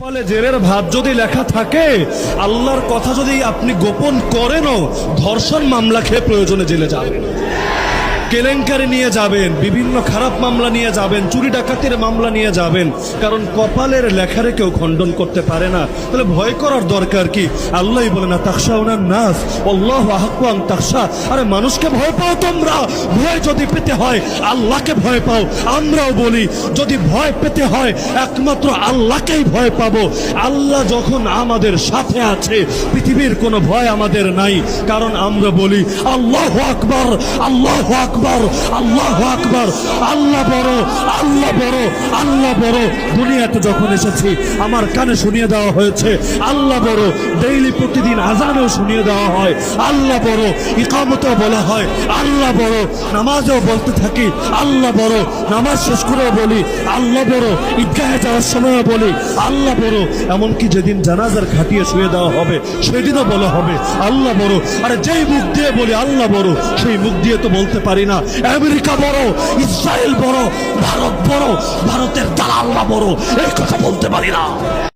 কপালে জেরের ভাত যদি লেখা থাকে, আল্লাহর কথা যদি আপনি গোপন করেনও, ধর্ষণ মামলা খেয়ে প্রয়োজনে জেলে যাবেন। কেলেঙ্কারি নিয়ে যাবেন, বিভিন্ন খারাপ মামলা নিয়ে যাবেন, চুরি ডাকাতির মামলা নিয়ে যাবেন। কারণ কপালের লেখারে কেউ খণ্ডন করতে পারে না। তাহলে ভয় করার দরকার কি? আল্লাহ বলে, না তাকসা ওনার নাস। আল্লাহ আহকুয়াং তাকসা আরে মানুষকে ভয় পাও তোমরা। ভয় যদি পেতে হয়, আল্লাহকে ভয় পাও। আমরাও বলি, যদি ভয় পেতে হয়, একমাত্র আল্লাহকেই ভয় পাবো। আল্লাহ যখন আমাদের সাথে আছে, পৃথিবীর কোনো ভয় আমাদের নাই। কারণ আমরা বলি, আল্লাহ আকবর আল্লাহ আকবর। আল্লাহ আকবর। আল্লাহ বড় আল্লাহ বড় আল্লাহ বড়। দুনিয়াতে যখন এসেছি, আমার কানে শুনিয়ে দেওয়া হয়েছে, আল্লাহ বড়। ডেইলি প্রতিদিন আজানেও শুনিয়ে দেওয়া হয়, আল্লাহ বড়। ইকামতেও বলা হয়, আল্লাহ বড়। নামাজেও বলতে থাকি, আল্লাহ বড়। নামাজ শেষ করেও বলি, আল্লাহ বড়। ঈদগাহে যাওয়ার সময়ও বলি, আল্লাহ বড়। এমনকি যেদিন জানাজার খাটিয়ে শুয়ে দেওয়া হবে, সেদিনও বলা হবে, আল্লাহ বড়। আরে যেই মুখ দিয়ে বলি, আল্লাহ বড়। সেই মুখ দিয়ে তো বলতে পারি না। আমেরিকা বড় ইসরায়েল বড় ভারত বড় ভারতের দালাল্লা বড়। এই কথা বলতে পারি না।